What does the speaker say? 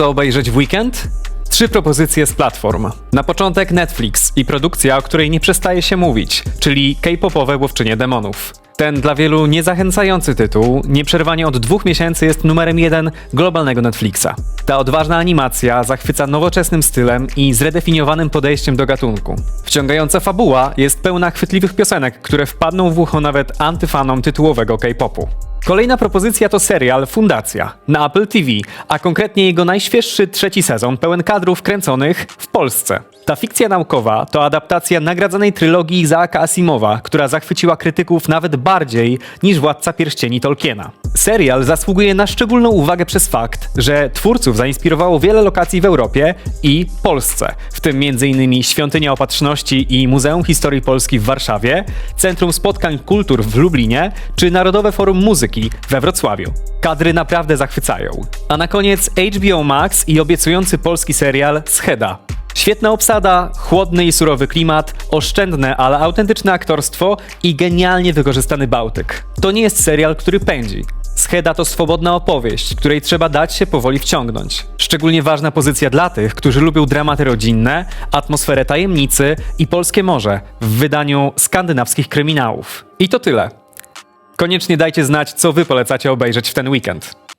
co obejrzeć w weekend? Trzy propozycje z platform. Na początek Netflix i produkcja, o której nie przestaje się mówić, czyli K-popowe łowczynie demonów. Ten dla wielu niezachęcający tytuł nieprzerwanie od dwóch miesięcy jest numerem jeden globalnego Netflixa. Ta odważna animacja zachwyca nowoczesnym stylem i zredefiniowanym podejściem do gatunku. Wciągająca fabuła jest pełna chwytliwych piosenek, które wpadną w ucho nawet antyfanom tytułowego K-popu. Kolejna propozycja to serial Fundacja na Apple TV, a konkretnie jego najświeższy trzeci sezon pełen kadrów kręconych w Polsce. Ta fikcja naukowa to adaptacja nagradzanej trylogii Isaaka Asimowa, która zachwyciła krytyków nawet bardziej niż Władca Pierścieni Tolkiena. Serial zasługuje na szczególną uwagę przez fakt, że twórców zainspirowało wiele lokacji w Europie i Polsce, w tym m.in. Świątynia Opatrzności i Muzeum Historii Polski w Warszawie, Centrum Spotkań Kultur w Lublinie czy Narodowe Forum Muzyki we Wrocławiu. Kadry naprawdę zachwycają. A na koniec HBO Max i obiecujący polski serial Scheda. Świetna obsada, chłodny i surowy klimat, oszczędne, ale autentyczne aktorstwo i genialnie wykorzystany Bałtyk. To nie jest serial, który pędzi. Scheda to swobodna opowieść, której trzeba dać się powoli wciągnąć. Szczególnie ważna pozycja dla tych, którzy lubią dramaty rodzinne, atmosferę tajemnicy i polskie morze w wydaniu skandynawskich kryminałów. I to tyle. Koniecznie dajcie znać, co wy polecacie obejrzeć w ten weekend.